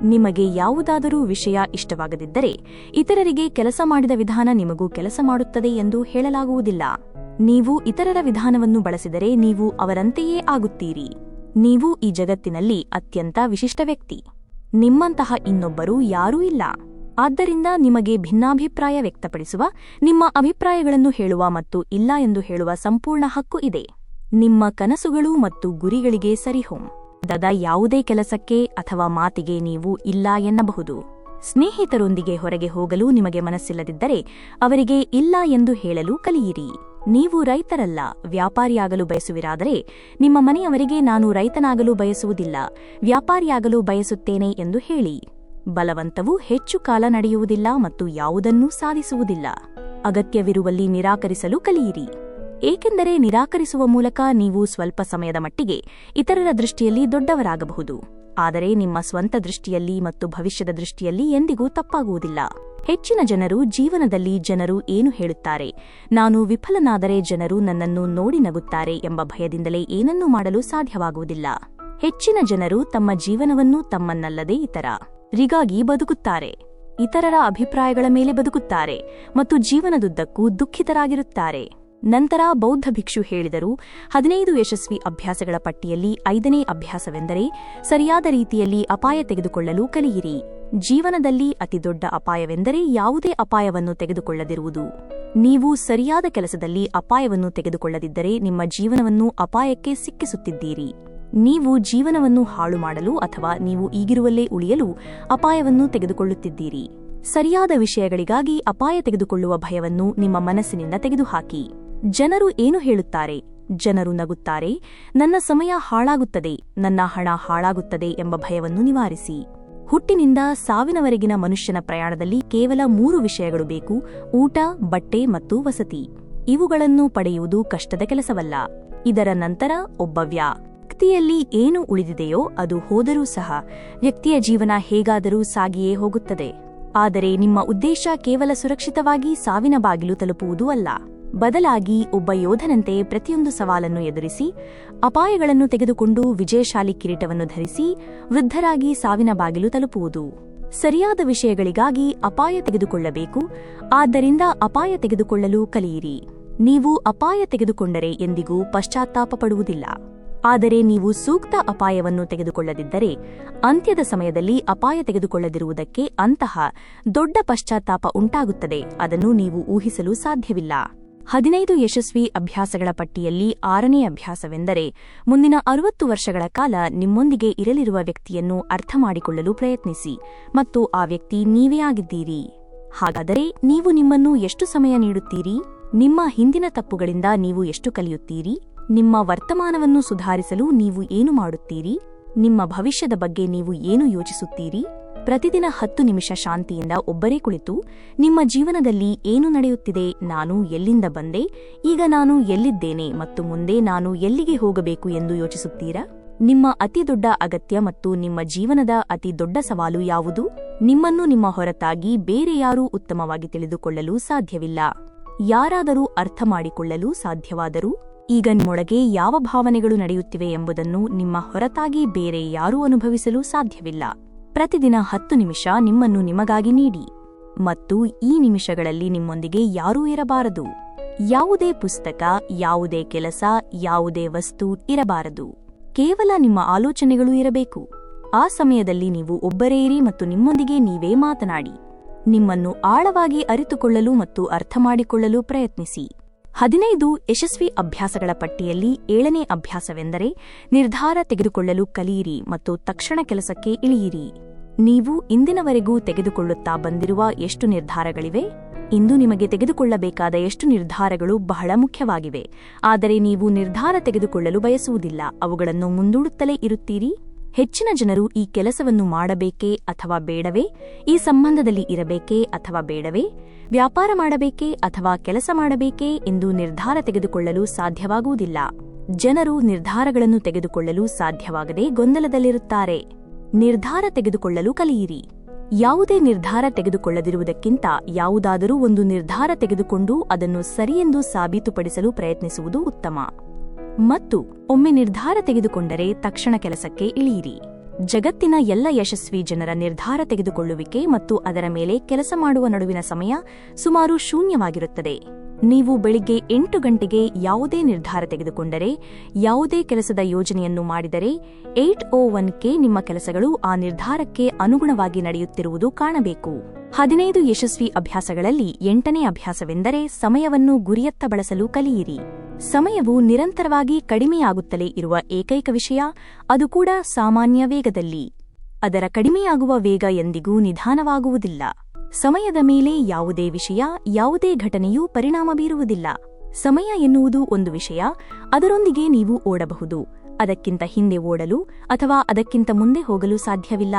ನಿಮಗೆ ಯಾವುದಾದರೂ ವಿಷಯ ಇಷ್ಟವಾಗದಿದ್ದರೆ ಇತರರಿಗೆ ಕೆಲಸ ಮಾಡಿದ ವಿಧಾನ ನಿಮಗೂ ಕೆಲಸ ಮಾಡುತ್ತದೆ ಎಂದು ಹೇಳಲಾಗುವುದಿಲ್ಲ. ನೀವು ಇತರರ ವಿಧಾನವನ್ನು ಬಳಸಿದರೆ ನೀವು ಅವರಂತೆಯೇ ಆಗುತ್ತೀರಿ. ನೀವು ಈ ಜಗತ್ತಿನಲ್ಲಿ ಅತ್ಯಂತ ವಿಶಿಷ್ಟ ವ್ಯಕ್ತಿ. ನಿಮ್ಮಂತಹ ಇನ್ನೊಬ್ಬರು ಯಾರೂ ಇಲ್ಲ. ಆದ್ದರಿಂದ ನಿಮಗೆ ಭಿನ್ನಾಭಿಪ್ರಾಯ ವ್ಯಕ್ತಪಡಿಸುವ, ನಿಮ್ಮ ಅಭಿಪ್ರಾಯಗಳನ್ನು ಹೇಳುವ ಮತ್ತು ಇಲ್ಲ ಎಂದು ಹೇಳುವ ಸಂಪೂರ್ಣ ಹಕ್ಕು ಇದೆ. ನಿಮ್ಮ ಕನಸುಗಳು ಮತ್ತು ಗುರಿಗಳಿಗೆ ಸರಿಹೋಂ. ದದ ಯಾವುದೇ ಕೆಲಸಕ್ಕೆ ಅಥವಾ ಮಾತಿಗೆ ನೀವು ಇಲ್ಲ ಎನ್ನಬಹುದು. ಸ್ನೇಹಿತರೊಂದಿಗೆ ಹೊರಗೆ ಹೋಗಲು ನಿಮಗೆ ಮನಸ್ಸಿಲ್ಲದಿದ್ದರೆ ಅವರಿಗೆ ಇಲ್ಲ ಎಂದು ಹೇಳಲು ಕಲಿಯಿರಿ. ನೀವು ರೈತರಲ್ಲ, ವ್ಯಾಪಾರಿಯಾಗಲು ಬಯಸುವಿರಾದರೆ ನಿಮ್ಮ ಮನೆಯವರಿಗೆ ನಾನು ರೈತನಾಗಲು ಬಯಸುವುದಿಲ್ಲ, ವ್ಯಾಪಾರಿಯಾಗಲು ಬಯಸುತ್ತೇನೆ ಎಂದು ಹೇಳಿ. ಬಲವಂತವು ಹೆಚ್ಚು ಕಾಲ ನಡೆಯುವುದಿಲ್ಲ ಮತ್ತು ಯಾವುದನ್ನೂ ಸಾಧಿಸುವುದಿಲ್ಲ. ಅಗತ್ಯವಿರುವಲ್ಲಿ ನಿರಾಕರಿಸಲು ಕಲಿಯಿರಿ. ಏಕೆಂದರೆ ನಿರಾಕರಿಸುವ ಮೂಲಕ ನೀವು ಸ್ವಲ್ಪ ಸಮಯದ ಮಟ್ಟಿಗೆ ಇತರರ ದೃಷ್ಟಿಯಲ್ಲಿ ದೊಡ್ಡವರಾಗಬಹುದು. ಆದರೆ ನಿಮ್ಮ ಸ್ವಂತ ದೃಷ್ಟಿಯಲ್ಲಿ ಮತ್ತು ಭವಿಷ್ಯದ ದೃಷ್ಟಿಯಲ್ಲಿ ಎಂದಿಗೂ ತಪ್ಪಾಗುವುದಿಲ್ಲ. ಹೆಚ್ಚಿನ ಜನರು ಜೀವನದಲ್ಲಿ ಜನರು ಏನು ಹೇಳುತ್ತಾರೆ? ನಾನು ವಿಫಲನಾದರೆ ಜನರು ನನ್ನನ್ನು ನೋಡಿ ನಗುತ್ತಾರೆ ಎಂಬ ಭಯದಿಂದಲೇ ಏನನ್ನೂ ಮಾಡಲು ಸಾಧ್ಯವಾಗುವುದಿಲ್ಲ. ಹೆಚ್ಚಿನ ಜನರು ತಮ್ಮ ಜೀವನವನ್ನು ತಮ್ಮನ್ನಲ್ಲದೆ ಇತರ ರಿಗಾಗಿ ಬದುಕುತ್ತಾರೆ. ಇತರರ ಅಭಿಪ್ರಾಯಗಳ ಮೇಲೆ ಬದುಕುತ್ತಾರೆ ಮತ್ತು ಜೀವನದುದ್ದಕ್ಕೂ ದುಃಖಿತರಾಗಿರುತ್ತಾರೆ. ನಂತರ ಬೌದ್ಧ ಭಿಕ್ಷು ಹೇಳಿದರು, ಹದಿನೈದು ಯಶಸ್ವಿ ಅಭ್ಯಾಸಗಳ ಪಟ್ಟಿಯಲ್ಲಿ ಐದನೇ ಅಭ್ಯಾಸವೆಂದರೆ ಸರಿಯಾದ ರೀತಿಯಲ್ಲಿ ಅಪಾಯ ತೆಗೆದುಕೊಳ್ಳಲು ಕಲಿಯಿರಿ. ಜೀವನದಲ್ಲಿ ಅತಿದೊಡ್ಡ ಅಪಾಯವೆಂದರೆ ಯಾವುದೇ ಅಪಾಯವನ್ನು ತೆಗೆದುಕೊಳ್ಳದಿರುವುದು. ನೀವು ಸರಿಯಾದ ಕೆಲಸದಲ್ಲಿ ಅಪಾಯವನ್ನು ತೆಗೆದುಕೊಳ್ಳದಿದ್ದರೆ ನಿಮ್ಮ ಜೀವನವನ್ನು ಅಪಾಯಕ್ಕೆ ಸಿಕ್ಕಿಸುತ್ತಿದ್ದೀರಿ. ನೀವು ಜೀವನವನ್ನು ಹಾಳು ಮಾಡಲು ಅಥವಾ ನೀವು ಈಗಿರುವಲ್ಲೇ ಉಳಿಯಲು ಅಪಾಯವನ್ನು ತೆಗೆದುಕೊಳ್ಳುತ್ತಿದ್ದೀರಿ. ಸರಿಯಾದ ವಿಷಯಗಳಿಗಾಗಿ ಅಪಾಯ ತೆಗೆದುಕೊಳ್ಳುವ ಭಯವನ್ನು ನಿಮ್ಮ ಮನಸ್ಸಿನಿಂದ ತೆಗೆದುಹಾಕಿ. ಜನರು ಏನು ಹೇಳುತ್ತಾರೆ? ಜನರು ನಗುತ್ತಾರೆ, ನನ್ನ ಸಮಯ ಹಾಳಾಗುತ್ತದೆ, ನನ್ನ ಹಣ ಹಾಳಾಗುತ್ತದೆ ಎಂಬ ಭಯವನ್ನು ನಿವಾರಿಸಿ. ಹುಟ್ಟಿನಿಂದ ಸಾವಿನವರೆಗಿನ ಮನುಷ್ಯನ ಪ್ರಯಾಣದಲ್ಲಿ ಕೇವಲ ಮೂರು ವಿಷಯಗಳು ಬೇಕು, ಊಟ, ಬಟ್ಟೆ ಮತ್ತು ವಸತಿ. ಇವುಗಳನ್ನು ಪಡೆಯುವುದು ಕಷ್ಟದ ಕೆಲಸವಲ್ಲ. ಇದರ ನಂತರ ಒಬ್ಬ ವ್ಯಕ್ತಿಯಲ್ಲಿ ಏನು ಉಳಿದಿದೆಯೋ ಅದು ಹೋದರೂ ಸಹ, ವ್ಯಕ್ತಿಯ ಜೀವನ ಹೇಗಾದರೂ ಸಾಗಿಯೇ ಹೋಗುತ್ತದೆ. ಆದರೆ ನಿಮ್ಮ ಉದ್ದೇಶ ಕೇವಲ ಸುರಕ್ಷಿತವಾಗಿ ಸಾವಿನ ಬಾಗಿಲು ತಲುಪುವುದೂ ಅಲ್ಲ. ಬದಲಾಗಿ ಒಬ್ಬ ಯೋಧನಂತೆ ಪ್ರತಿಯೊಂದು ಸವಾಲನ್ನು ಎದುರಿಸಿ, ಅಪಾಯಗಳನ್ನು ತೆಗೆದುಕೊಂಡು ವಿಜಯಶಾಲಿ ಕಿರೀಟವನ್ನು ಧರಿಸಿ, ವೃದ್ಧರಾಗಿ ಸಾವಿನ ಬಾಗಿಲು ತಲುಪುವುದು. ಸರಿಯಾದ ವಿಷಯಗಳಿಗಾಗಿ ಅಪಾಯ ತೆಗೆದುಕೊಳ್ಳಬೇಕು, ಆದ್ದರಿಂದ ಅಪಾಯ ತೆಗೆದುಕೊಳ್ಳಲು ಕಲಿಯಿರಿ. ನೀವು ಅಪಾಯ ತೆಗೆದುಕೊಂಡರೆ ಎಂದಿಗೂ ಪಶ್ಚಾತ್ತಾಪ ಪಡುವುದಿಲ್ಲ ಆದರೆ ನೀವು ಸೂಕ್ತ ಅಪಾಯವನ್ನು ತೆಗೆದುಕೊಳ್ಳದಿದ್ದರೆ, ಅಂತ್ಯದ ಸಮಯದಲ್ಲಿ ಅಪಾಯ ತೆಗೆದುಕೊಳ್ಳದಿರುವುದಕ್ಕೆ ಅಂತಹ ದೊಡ್ಡ ಪಶ್ಚಾತ್ತಾಪ ಉಂಟಾಗುತ್ತದೆ, ಅದನ್ನು ನೀವು ಊಹಿಸಲು ಸಾಧ್ಯವಿಲ್ಲ. ಹದಿನೈದು ಯಶಸ್ವಿ ಅಭ್ಯಾಸಗಳ ಪಟ್ಟಿಯಲ್ಲಿ ಆರನೇ ಅಭ್ಯಾಸವೆಂದರೆ ಮುಂದಿನ ಅರವತ್ತು ವರ್ಷಗಳ ಕಾಲ ನಿಮ್ಮೊಂದಿಗೆ ಇರಲಿರುವ ವ್ಯಕ್ತಿಯನ್ನು ಅರ್ಥಮಾಡಿಕೊಳ್ಳಲು ಪ್ರಯತ್ನಿಸಿ ಮತ್ತು ಆ ವ್ಯಕ್ತಿ ನೀವೇ ಆಗಿದ್ದೀರಿ. ಹಾಗಾದರೆ ನೀವು ನಿಮ್ಮನ್ನು ಎಷ್ಟು ಸಮಯ ನೀಡುತ್ತೀರಿ? ನಿಮ್ಮ ಹಿಂದಿನ ತಪ್ಪುಗಳಿಂದ ನೀವು ಎಷ್ಟು ಕಲಿಯುತ್ತೀರಿ? ನಿಮ್ಮ ವರ್ತಮಾನವನ್ನು ಸುಧಾರಿಸಲು ನೀವು ಏನು ಮಾಡುತ್ತೀರಿ? ನಿಮ್ಮ ಭವಿಷ್ಯದ ಬಗ್ಗೆ ನೀವು ಏನು ಯೋಚಿಸುತ್ತೀರಿ? ಪ್ರತಿದಿನ ಹತ್ತು ನಿಮಿಷ ಶಾಂತಿಯಿಂದ ಒಬ್ಬರೇ ಕುಳಿತು, ನಿಮ್ಮ ಜೀವನದಲ್ಲಿ ಏನು ನಡೆಯುತ್ತಿದೆ ನಾನು ಎಲ್ಲಿಂದ ಬಂದೆ, ಈಗ ನಾನು ಎಲ್ಲಿದ್ದೇನೆ ಮತ್ತು ಮುಂದೆ ನಾನು ಎಲ್ಲಿಗೆ ಹೋಗಬೇಕು ಎಂದು ಯೋಚಿಸುತ್ತೀರಾ? ನಿಮ್ಮ ಅತಿದೊಡ್ಡ ಅಗತ್ಯ ಮತ್ತು ನಿಮ್ಮ ಜೀವನದ ಅತಿ ದೊಡ್ಡ ಸವಾಲು ಯಾವುದು? ನಿಮ್ಮನ್ನು ನಿಮ್ಮ ಹೊರತಾಗಿ ಬೇರೆ ಯಾರೂ ಉತ್ತಮವಾಗಿ ತಿಳಿದುಕೊಳ್ಳಲು ಸಾಧ್ಯವಿಲ್ಲ. ಯಾರಾದರೂ ಅರ್ಥ ಮಾಡಿಕೊಳ್ಳಲು ಸಾಧ್ಯವಾದರೂ, ಈಗ ನಿಮ್ಮೊಳಗೆ ಯಾವ ಭಾವನೆಗಳು ನಡೆಯುತ್ತಿವೆ ಎಂಬುದನ್ನು ನಿಮ್ಮ ಹೊರತಾಗಿ ಬೇರೆ ಯಾರೂ ಅನುಭವಿಸಲು ಸಾಧ್ಯವಿಲ್ಲ. ಪ್ರತಿದಿನ ಹತ್ತು ನಿಮಿಷ ನಿಮ್ಮನ್ನು ನಿಮಗಾಗಿ ನೀಡಿ ಮತ್ತು ಈ ನಿಮಿಷಗಳಲ್ಲಿ ನಿಮ್ಮೊಂದಿಗೆ ಯಾರೂ ಇರಬಾರದು. ಯಾವುದೇ ಪುಸ್ತಕ, ಯಾವುದೇ ಕೆಲಸ, ಯಾವುದೇ ವಸ್ತು ಇರಬಾರದು. ಕೇವಲ ನಿಮ್ಮ ಆಲೋಚನೆಗಳು ಇರಬೇಕು. ಆ ಸಮಯದಲ್ಲಿ ನೀವು ಒಬ್ಬರೇ ಇರಿ ಮತ್ತು ನಿಮ್ಮೊಂದಿಗೆ ನೀವೇ ಮಾತನಾಡಿ. ನಿಮ್ಮನ್ನು ಆಳವಾಗಿ ಅರಿತುಕೊಳ್ಳಲು ಮತ್ತು ಅರ್ಥಮಾಡಿಕೊಳ್ಳಲು ಪ್ರಯತ್ನಿಸಿ. ಹದಿನೈದು ಯಶಸ್ವಿ ಅಭ್ಯಾಸಗಳ ಪಟ್ಟಿಯಲ್ಲಿ ಏಳನೇ ಅಭ್ಯಾಸವೆಂದರೆ ನಿರ್ಧಾರ ತೆಗೆದುಕೊಳ್ಳಲು ಕಲಿಯಿರಿ ಮತ್ತು ತಕ್ಷಣ ಕೆಲಸಕ್ಕೆ ಇಳಿಯಿರಿ. ನೀವು ಇಂದಿನವರೆಗೂ ತೆಗೆದುಕೊಳ್ಳುತ್ತಾ ಬಂದಿರುವ ಎಷ್ಟು ನಿರ್ಧಾರಗಳಿವೆ? ಇಂದು ನಿಮಗೆ ತೆಗೆದುಕೊಳ್ಳಬೇಕಾದ ಎಷ್ಟು ನಿರ್ಧಾರಗಳು ಬಹಳ ಮುಖ್ಯವಾಗಿವೆ. ಆದರೆ ನೀವು ನಿರ್ಧಾರ ತೆಗೆದುಕೊಳ್ಳಲು ಬಯಸುವುದಿಲ್ಲ. ಅವುಗಳನ್ನು ಮುಂದೂಡುತ್ತಲೇ ಇರುತ್ತೀರಿ. ಹೆಚ್ಚಿನ ಜನರು ಈ ಕೆಲಸವನ್ನು ಮಾಡಬೇಕೇ ಅಥವಾ ಬೇಡವೇ? ಈ ಸಂಬಂಧದಲ್ಲಿ ಇರಬೇಕೇ ಅಥವಾ ಬೇಡವೇ? ವ್ಯಾಪಾರ ಮಾಡಬೇಕೇ ಅಥವಾ ಕೆಲಸ ಮಾಡಬೇಕೇ ಎಂದು ನಿರ್ಧಾರ ತೆಗೆದುಕೊಳ್ಳಲು ಸಾಧ್ಯವಾಗುವುದಿಲ್ಲ. ಜನರು ನಿರ್ಧಾರಗಳನ್ನು ತೆಗೆದುಕೊಳ್ಳಲು ಸಾಧ್ಯವಾಗದೆ ಗೊಂದಲದಲ್ಲಿರುತ್ತಾರೆ. ನಿರ್ಧಾರ ತೆಗೆದುಕೊಳ್ಳಲು ಕಲಿಯಿರಿ. ಯಾವುದೇ ನಿರ್ಧಾರ ತೆಗೆದುಕೊಳ್ಳದಿರುವುದಕ್ಕಿಂತ ಯಾವುದಾದರೂ ಒಂದು ನಿರ್ಧಾರ ತೆಗೆದುಕೊಂಡು ಅದನ್ನು ಸರಿಯೆಂದು ಸಾಬೀತುಪಡಿಸಲು ಪ್ರಯತ್ನಿಸುವುದು ಉತ್ತಮ. ಮತ್ತು ಒಮ್ಮೆ ನಿರ್ಧಾರ ತೆಗೆದುಕೊಂಡರೆ ತಕ್ಷಣ ಕೆಲಸಕ್ಕೆ ಇಳಿಯಿರಿ. ಜಗತ್ತಿನ ಎಲ್ಲ ಯಶಸ್ವಿ ಜನರ ನಿರ್ಧಾರ ತೆಗೆದುಕೊಳ್ಳುವಿಕೆ ಮತ್ತು ಅದರ ಮೇಲೆ ಕೆಲಸ ಮಾಡುವ ನಡುವಿನ ಸಮಯ ಸುಮಾರು ಶೂನ್ಯವಾಗಿರುತ್ತದೆ. ನೀವು ಬೆಳಿಗ್ಗೆ ಎಂಟು ಗಂಟೆಗೆ ಯಾವುದೇ ನಿರ್ಧಾರ ತೆಗೆದುಕೊಂಡರೆ, ಯಾವುದೇ ಕೆಲಸದ ಯೋಜನೆಯನ್ನು ಮಾಡಿದರೆ ಏಟ್ ಓ ಒನ್ ಕೆ ನಿಮ್ಮ ಕೆಲಸಗಳು ಆ ನಿರ್ಧಾರಕ್ಕೆ ಅನುಗುಣವಾಗಿ ನಡೆಯುತ್ತಿರುವುದು ಕಾಣಬೇಕು. ಹದಿನೈದು ಯಶಸ್ವಿ ಅಭ್ಯಾಸಗಳಲ್ಲಿ ಎಂಟನೇ ಅಭ್ಯಾಸವೆಂದರೆ ಸಮಯವನ್ನು ಗುರಿಯತ್ತ ಬಳಸಲು ಕಲಿಯಿರಿ. ಸಮಯವು ನಿರಂತರವಾಗಿ ಕಡಿಮೆಯಾಗುತ್ತಲೇ ಇರುವ ಏಕೈಕ ವಿಷಯ, ಅದು ಕೂಡ ಸಾಮಾನ್ಯ ವೇಗದಲ್ಲಿ. ಅದರ ಕಡಿಮೆಯಾಗುವ ವೇಗ ಎಂದಿಗೂ ನಿಧಾನವಾಗುವುದಿಲ್ಲ. ಸಮಯದ ಮೇಲೆ ಯಾವುದೇ ವಿಷಯ, ಯಾವುದೇ ಘಟನೆಯೂ ಪರಿಣಾಮ ಬೀರುವುದಿಲ್ಲ. ಸಮಯ ಎನ್ನುವುದು ಒಂದು ವಿಷಯ, ಅದರೊಂದಿಗೆ ನೀವು ಓಡಬಹುದು. ಅದಕ್ಕಿಂತ ಹಿಂದೆ ಓಡಲು ಅಥವಾ ಅದಕ್ಕಿಂತ ಮುಂದೆ ಹೋಗಲು ಸಾಧ್ಯವಿಲ್ಲ.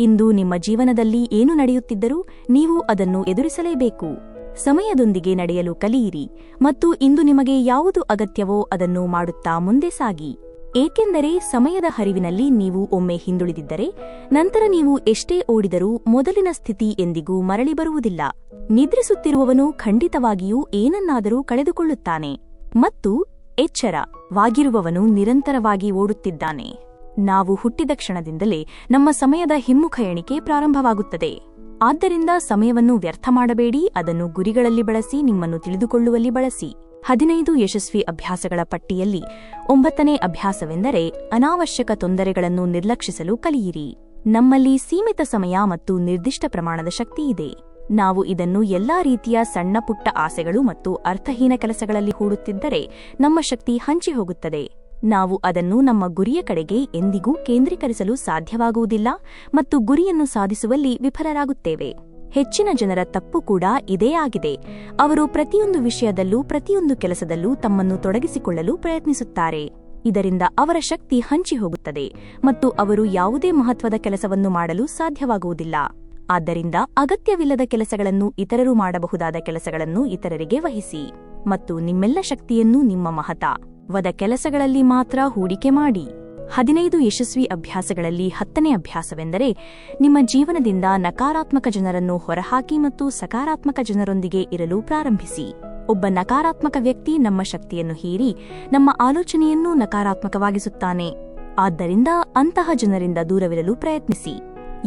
ಇಂದು ನಿಮ್ಮ ಜೀವನದಲ್ಲಿ ಏನು ನಡೆಯುತ್ತಿದ್ದರೂ ನೀವು ಅದನ್ನು ಎದುರಿಸಲೇಬೇಕು. ಸಮಯದೊಂದಿಗೆ ನಡೆಯಲು ಕಲಿಯಿರಿ ಮತ್ತು ಇಂದು ನಿಮಗೆ ಯಾವುದು ಅಗತ್ಯವೋ ಅದನ್ನು ಮಾಡುತ್ತಾ ಮುಂದೆ ಸಾಗಿ. ಏಕೆಂದರೆ ಸಮಯದ ಹರಿವಿನಲ್ಲಿ ನೀವು ಒಮ್ಮೆ ಹಿಂದುಳಿದಿದ್ದರೆ ನಂತರ ನೀವು ಎಷ್ಟೇ ಓಡಿದರೂ ಮೊದಲಿನ ಸ್ಥಿತಿ ಎಂದಿಗೂ ಮರಳಿ ಬರುವುದಿಲ್ಲ. ನಿದ್ರಿಸುತ್ತಿರುವವನು ಖಂಡಿತವಾಗಿಯೂ ಏನನ್ನಾದರೂ ಕಳೆದುಕೊಳ್ಳುತ್ತಾನೆ ಮತ್ತು ಎಚ್ಚರ ವಾಗಿರುವವನು ನಿರಂತರವಾಗಿ ಓಡುತ್ತಿದ್ದಾನೆ. ನಾವು ಹುಟ್ಟಿದ ಕ್ಷಣದಿಂದಲೇ ನಮ್ಮ ಸಮಯದ ಹಿಮ್ಮುಖ ಎಣಿಕೆ ಪ್ರಾರಂಭವಾಗುತ್ತದೆ. ಆದ್ದರಿಂದ ಸಮಯವನ್ನು ವ್ಯರ್ಥ ಮಾಡಬೇಡಿ, ಅದನ್ನು ಗುರಿಗಳಲ್ಲಿ ಬಳಸಿ, ನಿಮ್ಮನ್ನು ತಿಳಿದುಕೊಳ್ಳುವಲ್ಲಿ ಬಳಸಿ. ಹದಿನೈದು ಯಶಸ್ವಿ ಅಭ್ಯಾಸಗಳ ಪಟ್ಟಿಯಲ್ಲಿ ಒಂಬತ್ತನೇ ಅಭ್ಯಾಸವೆಂದರೆ ಅನಾವಶ್ಯಕ ತೊಂದರೆಗಳನ್ನು ನಿರ್ಲಕ್ಷಿಸಲು ಕಲಿಯಿರಿ. ನಮ್ಮಲ್ಲಿ ಸೀಮಿತ ಸಮಯ ಮತ್ತು ನಿರ್ದಿಷ್ಟ ಪ್ರಮಾಣದ ಶಕ್ತಿ ಇದೆ. ನಾವು ಇದನ್ನು ಎಲ್ಲಾ ರೀತಿಯ ಸಣ್ಣ ಪುಟ್ಟ ಆಸೆಗಳು ಮತ್ತು ಅರ್ಥಹೀನ ಕೆಲಸಗಳಲ್ಲಿ ಹೂಡುತ್ತಿದ್ದರೆ ನಮ್ಮ ಶಕ್ತಿ ಹಂಚಿ ಹೋಗುತ್ತದೆ ನಾವು ಅದನ್ನು ನಮ್ಮ ಗುರಿಯ ಕಡೆಗೆ ಎಂದಿಗೂ ಕೇಂದ್ರೀಕರಿಸಲು ಸಾಧ್ಯವಾಗುವುದಿಲ್ಲ ಮತ್ತು ಗುರಿಯನ್ನು ಸಾಧಿಸುವಲ್ಲಿ ವಿಫಲರಾಗುತ್ತೇವೆ. ಹೆಚ್ಚಿನ ಜನರ ತಪ್ಪು ಕೂಡ ಇದೇ ಆಗಿದೆ. ಅವರು ಪ್ರತಿಯೊಂದು ವಿಷಯದಲ್ಲೂ, ಪ್ರತಿಯೊಂದು ಕೆಲಸದಲ್ಲೂ ತಮ್ಮನ್ನು ತೊಡಗಿಸಿಕೊಳ್ಳಲು ಪ್ರಯತ್ನಿಸುತ್ತಾರೆ. ಇದರಿಂದ ಅವರ ಶಕ್ತಿ ಹಂಚಿ ಹೋಗುತ್ತದೆ ಮತ್ತು ಅವರು ಯಾವುದೇ ಮಹತ್ವದ ಕೆಲಸವನ್ನು ಮಾಡಲು ಸಾಧ್ಯವಾಗುವುದಿಲ್ಲ. ಆದ್ದರಿಂದ ಅಗತ್ಯವಿಲ್ಲದ ಕೆಲಸಗಳನ್ನು ಇತರರು ಮಾಡಬಹುದಾದ ಕೆಲಸಗಳನ್ನು ಇತರರಿಗೆ ವಹಿಸಿ ಮತ್ತು ನಿಮ್ಮೆಲ್ಲ ಶಕ್ತಿಯನ್ನು ನಿಮ್ಮ ಮಹತ. ವದ ಕೆಲಸಗಳಲ್ಲಿ ಮಾತ್ರ ಹೂಡಿಕೆ ಮಾಡಿ. ಹದಿನೈದು ಯಶಸ್ವಿ ಅಭ್ಯಾಸಗಳಲ್ಲಿ ಹತ್ತನೇ ಅಭ್ಯಾಸವೆಂದರೆ ನಿಮ್ಮ ಜೀವನದಿಂದ ನಕಾರಾತ್ಮಕ ಜನರನ್ನು ಹೊರಹಾಕಿ ಮತ್ತು ಸಕಾರಾತ್ಮಕ ಜನರೊಂದಿಗೆ ಇರಲು ಪ್ರಾರಂಭಿಸಿ. ಒಬ್ಬ ನಕಾರಾತ್ಮಕ ವ್ಯಕ್ತಿ ನಮ್ಮ ಶಕ್ತಿಯನ್ನು ಹೀರಿ ನಮ್ಮ ಆಲೋಚನೆಯನ್ನೂ ನಕಾರಾತ್ಮಕವಾಗಿಸುತ್ತಾನೆ. ಆದ್ದರಿಂದ ಅಂತಹ ಜನರಿಂದ ದೂರವಿರಲು ಪ್ರಯತ್ನಿಸಿ.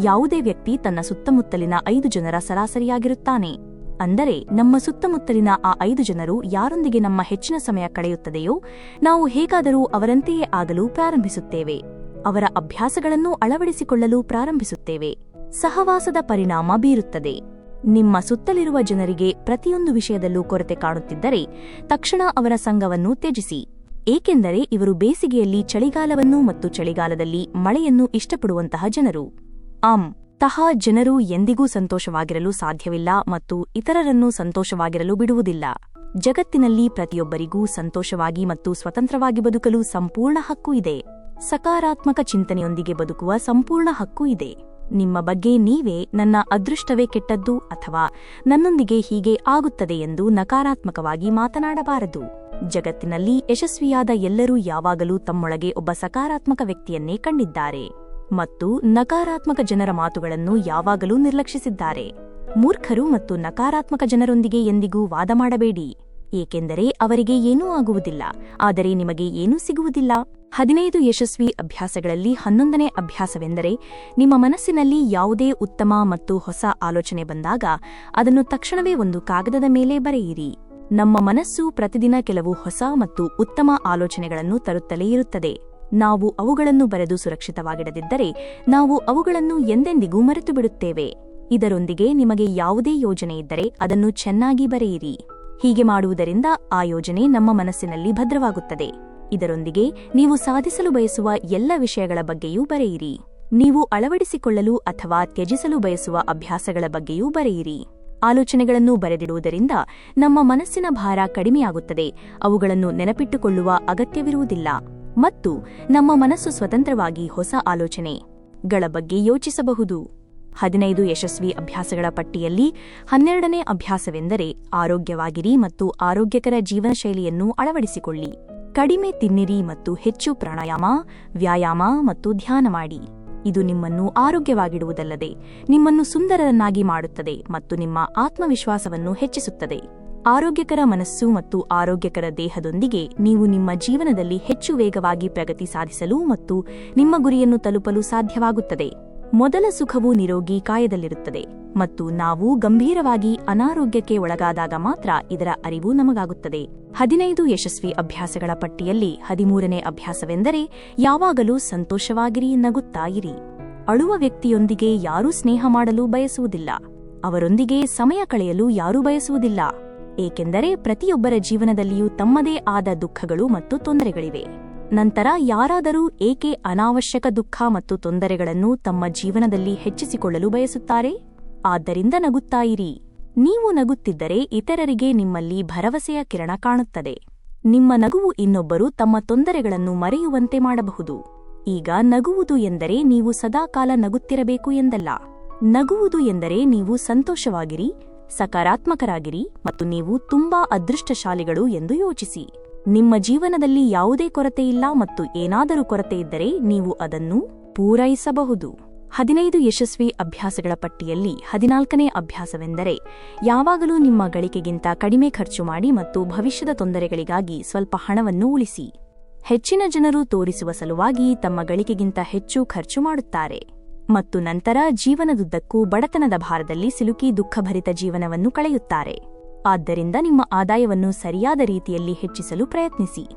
ಯಾವುದೇ ವ್ಯಕ್ತಿ ತನ್ನ ಸುತ್ತಮುತ್ತಲಿನ ಐದು ಜನರ ಸರಾಸರಿಯಾಗಿರುತ್ತಾನೆ. ಅಂದರೆ ನಮ್ಮ ಸುತ್ತಮುತ್ತಲಿನ ಆ ಐದು ಜನರು ಯಾರೊಂದಿಗೆ ನಮ್ಮ ಹೆಚ್ಚಿನ ಸಮಯ ಕಳೆಯುತ್ತದೆಯೋ, ನಾವು ಹೇಗಾದರೂ ಅವರಂತೆಯೇ ಆಗಲು ಪ್ರಾರಂಭಿಸುತ್ತೇವೆ. ಅವರ ಅಭ್ಯಾಸಗಳನ್ನು ಅಳವಡಿಸಿಕೊಳ್ಳಲು ಪ್ರಾರಂಭಿಸುತ್ತೇವೆ. ಸಹವಾಸದ ಪರಿಣಾಮ ಬೀರುತ್ತದೆ. ನಿಮ್ಮ ಸುತ್ತಲಿರುವ ಜನರಿಗೆ ಪ್ರತಿಯೊಂದು ವಿಷಯದಲ್ಲೂ ಕೊರತೆ ಕಾಣುತ್ತಿದ್ದರೆ, ತಕ್ಷಣ ಅವರ ಸಂಘವನ್ನು ತ್ಯಜಿಸಿ. ಏಕೆಂದರೆ ಇವರು ಬೇಸಿಗೆಯಲ್ಲಿ ಚಳಿಗಾಲವನ್ನು ಮತ್ತು ಚಳಿಗಾಲದಲ್ಲಿ ಮಳೆಯನ್ನು ಇಷ್ಟಪಡುವಂತಹ ಜನರು. ಆಂ ತಹ ಜನರು ಎಂದಿಗೂ ಸಂತೋಷವಾಗಿರಲು ಸಾಧ್ಯವಿಲ್ಲ ಮತ್ತು ಇತರರನ್ನು ಸಂತೋಷವಾಗಿರಲು ಬಿಡುವುದಿಲ್ಲ. ಜಗತ್ತಿನಲ್ಲಿ ಪ್ರತಿಯೊಬ್ಬರಿಗೂ ಸಂತೋಷವಾಗಿ ಮತ್ತು ಸ್ವತಂತ್ರವಾಗಿ ಬದುಕಲು ಸಂಪೂರ್ಣ ಹಕ್ಕು ಇದೆ. ಸಕಾರಾತ್ಮಕ ಚಿಂತನೆಯೊಂದಿಗೆ ಬದುಕುವ ಸಂಪೂರ್ಣ ಹಕ್ಕು ಇದೆ. ನಿಮ್ಮ ಬಗ್ಗೆ ನೀವೇ ನನ್ನ ಅದೃಷ್ಟವೇ ಕೆಟ್ಟದ್ದು ಅಥವಾ ನನ್ನೊಂದಿಗೆ ಹೀಗೆ ಆಗುತ್ತದೆ ಎಂದು ನಕಾರಾತ್ಮಕವಾಗಿ ಮಾತನಾಡಬಾರದು. ಜಗತ್ತಿನಲ್ಲಿ ಯಶಸ್ವಿಯಾದ ಎಲ್ಲರೂ ಯಾವಾಗಲೂ ತಮ್ಮೊಳಗೆ ಒಬ್ಬ ಸಕಾರಾತ್ಮಕ ವ್ಯಕ್ತಿಯನ್ನೇ ಕಂಡಿದ್ದಾರೆ. ಮತ್ತು ನಕಾರಾತ್ಮಕ ಜನರ ಮಾತುಗಳನ್ನು ಯಾವಾಗಲೂ ನಿರ್ಲಕ್ಷಿಸಿದ್ದಾರೆ. ಮೂರ್ಖರು ಮತ್ತು ನಕಾರಾತ್ಮಕ ಜನರೊಂದಿಗೆ ಎಂದಿಗೂ ವಾದ ಮಾಡಬೇಡಿ. ಏಕೆಂದರೆ ಅವರಿಗೆ ಏನೂ ಆಗುವುದಿಲ್ಲ. ಆದರೆ ನಿಮಗೆ ಏನೂ ಸಿಗುವುದಿಲ್ಲ. ಹದಿನೈದು ಯಶಸ್ವಿ ಅಭ್ಯಾಸಗಳಲ್ಲಿ ಹನ್ನೊಂದನೇ ಅಭ್ಯಾಸವೆಂದರೆ ನಿಮ್ಮ ಮನಸ್ಸಿನಲ್ಲಿ ಯಾವುದೇ ಉತ್ತಮ ಮತ್ತು ಹೊಸ ಆಲೋಚನೆ ಬಂದಾಗ ಅದನ್ನು ತಕ್ಷಣವೇ ಒಂದು ಕಾಗದದ ಮೇಲೆ ಬರೆಯಿರಿ. ನಮ್ಮ ಮನಸ್ಸು ಪ್ರತಿದಿನ ಕೆಲವು ಹೊಸ ಮತ್ತು ಉತ್ತಮ ಆಲೋಚನೆಗಳನ್ನು ತರುತ್ತಲೇ ಇರುತ್ತದೆ. ನಾವು ಅವುಗಳನ್ನು ಬರೆದು ಸುರಕ್ಷಿತವಾಗಿಡದಿದ್ದರೆ ನಾವು ಅವುಗಳನ್ನು ಎಂದೆಂದಿಗೂ ಮರೆತು ಬಿಡುತ್ತೇವೆ ಇದರೊಂದಿಗೆ ನಿಮಗೆ ಯಾವುದೇ ಯೋಜನೆ ಇದ್ದರೆ ಅದನ್ನು ಚೆನ್ನಾಗಿ ಬರೆಯಿರಿ. ಹೀಗೆ ಮಾಡುವುದರಿಂದ ಆ ಯೋಜನೆ ನಮ್ಮ ಮನಸ್ಸಿನಲ್ಲಿ ಭದ್ರವಾಗುತ್ತದೆ. ಇದರೊಂದಿಗೆ ನೀವು ಸಾಧಿಸಲು ಬಯಸುವ ಎಲ್ಲ ವಿಷಯಗಳ ಬಗ್ಗೆಯೂ ಬರೆಯಿರಿ. ನೀವು ಅಳವಡಿಸಿಕೊಳ್ಳಲು ಅಥವಾ ತ್ಯಜಿಸಲು ಬಯಸುವ ಅಭ್ಯಾಸಗಳ ಬಗ್ಗೆಯೂ ಬರೆಯಿರಿ. ಆಲೋಚನೆಗಳನ್ನು ಬರೆದಿಡುವುದರಿಂದ ನಮ್ಮ ಮನಸ್ಸಿನ ಭಾರ ಕಡಿಮೆಯಾಗುತ್ತದೆ. ಅವುಗಳನ್ನು ನೆನಪಿಟ್ಟುಕೊಳ್ಳುವ ಅಗತ್ಯವಿರುವುದಿಲ್ಲ. ಮತ್ತು ನಮ್ಮ ಮನಸ್ಸು ಸ್ವತಂತ್ರವಾಗಿ ಹೊಸ ಆಲೋಚನೆಗಳ ಬಗ್ಗೆ ಯೋಚಿಸಬಹುದು. ಹದಿನೈದು ಯಶಸ್ವಿ ಅಭ್ಯಾಸಗಳ ಪಟ್ಟಿಯಲ್ಲಿ ಹನ್ನೆರಡನೇ ಅಭ್ಯಾಸವೆಂದರೆ ಆರೋಗ್ಯವಾಗಿರಿ ಮತ್ತು ಆರೋಗ್ಯಕರ ಜೀವನಶೈಲಿಯನ್ನು ಅಳವಡಿಸಿಕೊಳ್ಳಿ. ಕಡಿಮೆ ತಿನ್ನಿರಿ ಮತ್ತು ಹೆಚ್ಚು ಪ್ರಾಣಾಯಾಮ, ವ್ಯಾಯಾಮ ಮತ್ತು ಧ್ಯಾನ ಮಾಡಿ. ಇದು ನಿಮ್ಮನ್ನು ಆರೋಗ್ಯವಾಗಿಡುವುದಲ್ಲದೆ ನಿಮ್ಮನ್ನು ಸುಂದರರನ್ನಾಗಿ ಮಾಡುತ್ತದೆ ಮತ್ತು ನಿಮ್ಮ ಆತ್ಮವಿಶ್ವಾಸವನ್ನು ಹೆಚ್ಚಿಸುತ್ತದೆ. ಆರೋಗ್ಯಕರ ಮನಸ್ಸು ಮತ್ತು ಆರೋಗ್ಯಕರ ದೇಹದೊಂದಿಗೆ ನೀವು ನಿಮ್ಮ ಜೀವನದಲ್ಲಿ ಹೆಚ್ಚು ವೇಗವಾಗಿ ಪ್ರಗತಿ ಸಾಧಿಸಲು ಮತ್ತು ನಿಮ್ಮ ಗುರಿಯನ್ನು ತಲುಪಲು ಸಾಧ್ಯವಾಗುತ್ತದೆ. ಮೊದಲ ಸುಖವು ನಿರೋಗಿ ಕಾಯದಲ್ಲಿರುತ್ತದೆ ಮತ್ತು ನಾವು ಗಂಭೀರವಾಗಿ ಅನಾರೋಗ್ಯಕ್ಕೆ ಒಳಗಾದಾಗ ಮಾತ್ರ ಇದರ ಅರಿವು ನಮಗಾಗುತ್ತದೆ. ಹದಿನೈದು ಯಶಸ್ವಿ ಅಭ್ಯಾಸಗಳ ಪಟ್ಟಿಯಲ್ಲಿ ಹದಿಮೂರನೇ ಅಭ್ಯಾಸವೆಂದರೆ ಯಾವಾಗಲೂ ಸಂತೋಷವಾಗಿರಿ ನಗುತ್ತಾ ಇರಿ ಅಳುವ ವ್ಯಕ್ತಿಯೊಂದಿಗೆ ಯಾರೂ ಸ್ನೇಹ ಮಾಡಲು ಬಯಸುವುದಿಲ್ಲ. ಅವರೊಂದಿಗೆ ಸಮಯ ಕಳೆಯಲು ಯಾರೂ ಬಯಸುವುದಿಲ್ಲ. ಏಕೆಂದರೆ ಪ್ರತಿಯೊಬ್ಬರ ಜೀವನದಲ್ಲಿಯೂ ತಮ್ಮದೇ ಆದ ದುಃಖಗಳು ಮತ್ತು ತೊಂದರೆಗಳಿವೆ. ನಂತರ ಯಾರಾದರೂ ಏಕೆ ಅನಾವಶ್ಯಕ ದುಃಖ ಮತ್ತು ತೊಂದರೆಗಳನ್ನು ತಮ್ಮ ಜೀವನದಲ್ಲಿ ಹೆಚ್ಚಿಸಿಕೊಳ್ಳಲು ಬಯಸುತ್ತಾರೆ? ಆದ್ದರಿಂದ ನಗುತ್ತಾಯಿರಿ ನೀವು ನಗುತ್ತಿದ್ದರೆ ಇತರರಿಗೆ ನಿಮ್ಮಲ್ಲಿ ಭರವಸೆಯ ಕಿರಣ ಕಾಣುತ್ತದೆ. ನಿಮ್ಮ ನಗುವು ಇನ್ನೊಬ್ಬರು ತಮ್ಮ ತೊಂದರೆಗಳನ್ನು ಮರೆಯುವಂತೆ ಮಾಡಬಹುದು. ಈಗ ನಗುವುದು ಎಂದರೆ ನೀವು ಸದಾಕಾಲ ನಗುತ್ತಿರಬೇಕು ಎಂದಲ್ಲ. ನಗುವುದು ಎಂದರೆ ನೀವು ಸಂತೋಷವಾಗಿರಿ ಸಕಾರಾತ್ಮಕರಾಗಿರಿ ಮತ್ತು ನೀವು ತುಂಬಾ ಅದೃಷ್ಟಶಾಲಿಗಳು ಎಂದು ಯೋಚಿಸಿ. ನಿಮ್ಮ ಜೀವನದಲ್ಲಿ ಯಾವುದೇ ಕೊರತೆಯಿಲ್ಲ ಮತ್ತು ಏನಾದರೂ ಕೊರತೆ ಇದ್ದರೆ ನೀವು ಅದನ್ನು ಪೂರೈಸಬಹುದು. ಹದಿನೈದು ಯಶಸ್ವಿ ಅಭ್ಯಾಸಗಳ ಪಟ್ಟಿಯಲ್ಲಿ ಹದಿನಾಲ್ಕನೇ ಅಭ್ಯಾಸವೆಂದರೆ, ಯಾವಾಗಲೂ ನಿಮ್ಮ ಗಳಿಕೆಗಿಂತ ಕಡಿಮೆ ಖರ್ಚು ಮಾಡಿ ಮತ್ತು ಭವಿಷ್ಯದ ತೊಂದರೆಗಳಿಗಾಗಿ ಸ್ವಲ್ಪ ಹಣವನ್ನು ಉಳಿಸಿ. ಹೆಚ್ಚಿನ ಜನರು ತೋರಿಸುವ ಸಲುವಾಗಿ ತಮ್ಮ ಗಳಿಕೆಗಿಂತ ಹೆಚ್ಚು ಖರ್ಚು ಮಾಡುತ್ತಾರೆ. ಮತ್ತು ನಂತರ ಜೀವನದುದ್ದಕ್ಕೂ ಬಡತನದ ಭಾರದಲ್ಲಿ ಸಿಲುಕಿ ದುಃಖಭರಿತ ಜೀವನವನ್ನು ಕಳೆಯುತ್ತಾರೆ. ಆದ್ದರಿಂದ ನಿಮ್ಮ ಆದಾಯವನ್ನು ಸರಿಯಾದ ರೀತಿಯಲ್ಲಿ ಹೆಚ್ಚಿಸಲು ಪ್ರಯತ್ನಿಸಿ.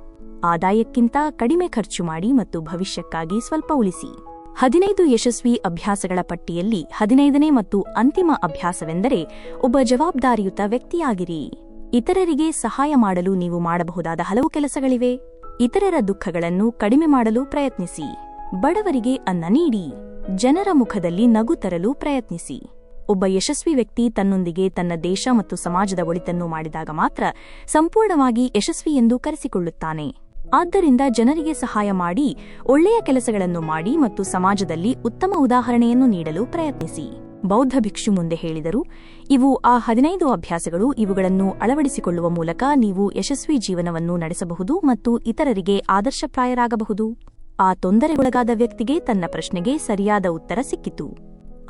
ಆದಾಯಕ್ಕಿಂತ ಕಡಿಮೆ ಖರ್ಚು ಮಾಡಿ ಮತ್ತು ಭವಿಷ್ಯಕ್ಕಾಗಿ ಸ್ವಲ್ಪ ಉಳಿಸಿ. ಹದಿನೈದು ಯಶಸ್ವಿ ಅಭ್ಯಾಸಗಳ ಪಟ್ಟಿಯಲ್ಲಿ ಹದಿನೈದನೇ ಮತ್ತು ಅಂತಿಮ ಅಭ್ಯಾಸವೆಂದರೆ ಒಬ್ಬ ಜವಾಬ್ದಾರಿಯುತ ವ್ಯಕ್ತಿಯಾಗಿರಿ. ಇತರರಿಗೆ ಸಹಾಯ ಮಾಡಲು ನೀವು ಮಾಡಬಹುದಾದ ಹಲವು ಕೆಲಸಗಳಿವೆ. ಇತರರ ದುಃಖಗಳನ್ನು ಕಡಿಮೆ ಮಾಡಲು ಪ್ರಯತ್ನಿಸಿ. ಬಡವರಿಗೆ ಅನ್ನ ನೀಡಿ. ಜನರ ಮುಖದಲ್ಲಿ ನಗು ತರಲು ಪ್ರಯತ್ನಿಸಿ. ಒಬ್ಬ ಯಶಸ್ವಿ ವ್ಯಕ್ತಿ ತನ್ನೊಂದಿಗೆ ತನ್ನ ದೇಶ ಮತ್ತು ಸಮಾಜದ ಒಳಿತನ್ನು ಮಾಡಿದಾಗ ಮಾತ್ರ ಸಂಪೂರ್ಣವಾಗಿ ಯಶಸ್ವಿ ಎಂದು ಕರೆಸಿಕೊಳ್ಳುತ್ತಾನೆ. ಆದ್ದರಿಂದ ಜನರಿಗೆ ಸಹಾಯ ಮಾಡಿ, ಒಳ್ಳೆಯ ಕೆಲಸಗಳನ್ನು ಮಾಡಿ ಮತ್ತು ಸಮಾಜದಲ್ಲಿ ಉತ್ತಮ ಉದಾಹರಣೆಯನ್ನು ನೀಡಲು ಪ್ರಯತ್ನಿಸಿ. ಬೌದ್ಧ ಭಿಕ್ಷು ಮುಂದೆ ಹೇಳಿದರು, ಇವು ಆ ಹದಿನೈದು ಅಭ್ಯಾಸಗಳು, ಇವುಗಳನ್ನು ಅಳವಡಿಸಿಕೊಳ್ಳುವ ಮೂಲಕ ನೀವು ಯಶಸ್ವಿ ಜೀವನವನ್ನು ನಡೆಸಬಹುದು ಮತ್ತು ಇತರರಿಗೆ ಆದರ್ಶಪ್ರಾಯರಾಗಬಹುದು. ಆ ತೊಂದರೆಗೊಳಗಾದ ವ್ಯಕ್ತಿಗೆ ತನ್ನ ಪ್ರಶ್ನೆಗೆ ಸರಿಯಾದ ಉತ್ತರ ಸಿಕ್ಕಿತು.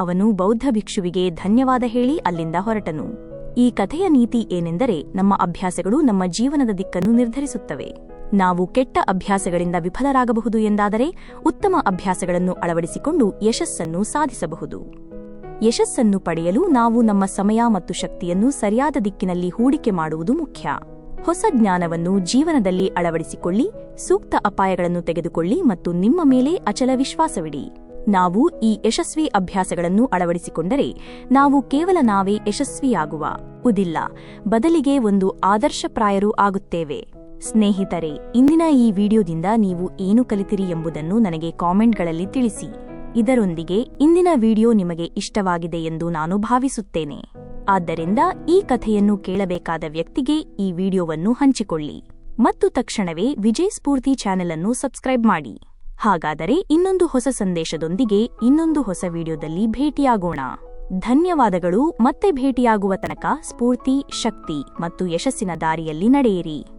ಅವನು ಬೌದ್ಧ ಭಿಕ್ಷುವಿಗೆ ಧನ್ಯವಾದ ಹೇಳಿ ಅಲ್ಲಿಂದ ಹೊರಟನು. ಈ ಕಥೆಯ ನೀತಿ ಏನೆಂದರೆ ನಮ್ಮ ಅಭ್ಯಾಸಗಳು ನಮ್ಮ ಜೀವನದ ದಿಕ್ಕನ್ನು ನಿರ್ಧರಿಸುತ್ತವೆ. ನಾವು ಕೆಟ್ಟ ಅಭ್ಯಾಸಗಳಿಂದ ವಿಫಲರಾಗಬಹುದು ಎಂದಾದರೆ ಉತ್ತಮ ಅಭ್ಯಾಸಗಳನ್ನು ಅಳವಡಿಸಿಕೊಂಡು ಯಶಸ್ಸನ್ನು ಸಾಧಿಸಬಹುದು. ಯಶಸ್ಸನ್ನು ಪಡೆಯಲು ನಾವು ನಮ್ಮ ಸಮಯ ಮತ್ತು ಶಕ್ತಿಯನ್ನು ಸರಿಯಾದ ದಿಕ್ಕಿನಲ್ಲಿ ಹೂಡಿಕೆ ಮಾಡುವುದು ಮುಖ್ಯ. ಹೊಸ ಜ್ಞಾನವನ್ನು ಜೀವನದಲ್ಲಿ ಅಳವಡಿಸಿಕೊಳ್ಳಿ, ಸೂಕ್ತ ಅಪಾಯಗಳನ್ನು ತೆಗೆದುಕೊಳ್ಳಿ ಮತ್ತು ನಿಮ್ಮ ಮೇಲೆ ಅಚಲ ವಿಶ್ವಾಸವಿಡಿ. ನಾವು ಈ ಯಶಸ್ವಿ ಅಭ್ಯಾಸಗಳನ್ನು ಅಳವಡಿಸಿಕೊಂಡರೆ ನಾವು ಕೇವಲ ನಾವೇ ಯಶಸ್ವಿಯಾಗುವ. ಉದಿಲ್ಲ, ಬದಲಿಗೆ ಒಂದು ಆದರ್ಶಪ್ರಾಯರೂ ಆಗುತ್ತೇವೆ. ಸ್ನೇಹಿತರೆ, ಇಂದಿನ ಈ ವಿಡಿಯೋದಿಂದ ನೀವು ಏನು ಕಲಿತಿರಿ ಎಂಬುದನ್ನು ನನಗೆ ಕಾಮೆಂಟ್ಗಳಲ್ಲಿ ತಿಳಿಸಿ. ಇದರೊಂದಿಗೆ ಇಂದಿನ ವಿಡಿಯೋ ನಿಮಗೆ ಇಷ್ಟವಾಗಿದೆ ಎಂದು ನಾನು ಭಾವಿಸುತ್ತೇನೆ. ಆದ್ದರಿಂದ ಈ ಕಥೆಯನ್ನು ಕೇಳಬೇಕಾದ ವ್ಯಕ್ತಿಗೆ ಈ ವಿಡಿಯೋವನ್ನು ಹಂಚಿಕೊಳ್ಳಿ. ಮತ್ತು ತಕ್ಷಣವೇ ವಿಜಯ್ ಸ್ಫೂರ್ತಿ ಚಾನೆಲ್ ಅನ್ನು ಸಬ್ಸ್ಕ್ರೈಬ್ ಮಾಡಿ. ಹಾಗಾದರೆ ಇನ್ನೊಂದು ಹೊಸ ಸಂದೇಶದೊಂದಿಗೆ ಇನ್ನೊಂದು ಹೊಸ ವಿಡಿಯೋದಲ್ಲಿ ಭೇಟಿಯಾಗೋಣ. ಧನ್ಯವಾದಗಳು, ಮತ್ತೆ ಭೇಟಿಯಾಗುವ ತನಕ ಸ್ಫೂರ್ತಿ, ಶಕ್ತಿ ಮತ್ತು ಯಶಸ್ಸಿನ ದಾರಿಯಲ್ಲಿ ನಡೆಯಿರಿ.